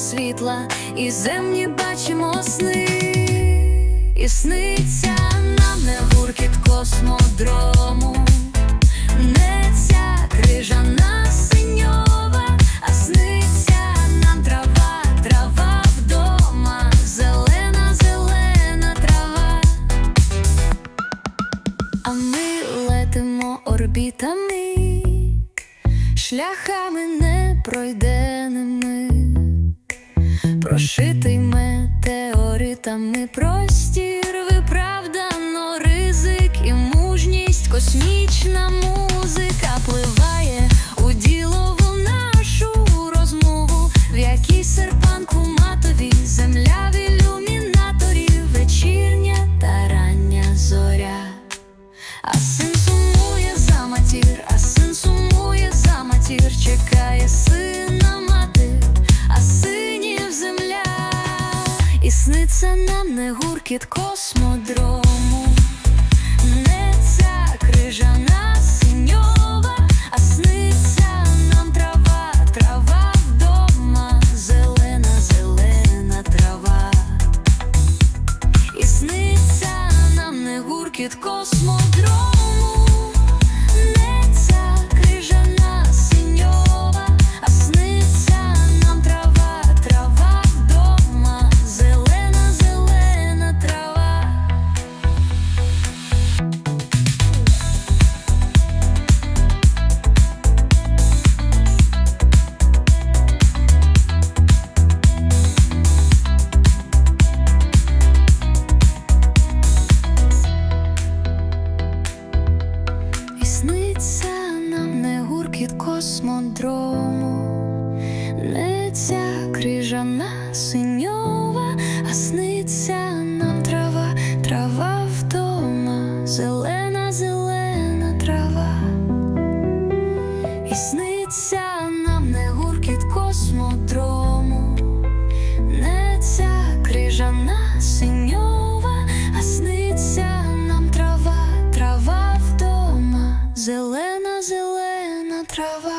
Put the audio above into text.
світла, і земні бачимо сни, і сниться нам не в космодрому, не ця крижана синьова, а сниться нам трава, трава вдома, зелена, зелена трава, а ми летимо орбітами, шляхами не пройде прошитий метеоритами простір, виправдано ризик і мужність, космічна музика пливає у ділову нашу розмову, в якій серпанку матові земля в ілюмінаторі, вечірня та рання зоря. А син сниться нам не гуркіт космодрому, не ця крижана синьова, а сниться нам трава, трава вдома, зелена, зелена трава. І сниться нам не гуркіт космодром. Гуркіт космодрому, не ця крижана синьова, а сниться нам трава, трава вдома, зелена, зелена трава, і сниться нам не гуркіт космодрому. travel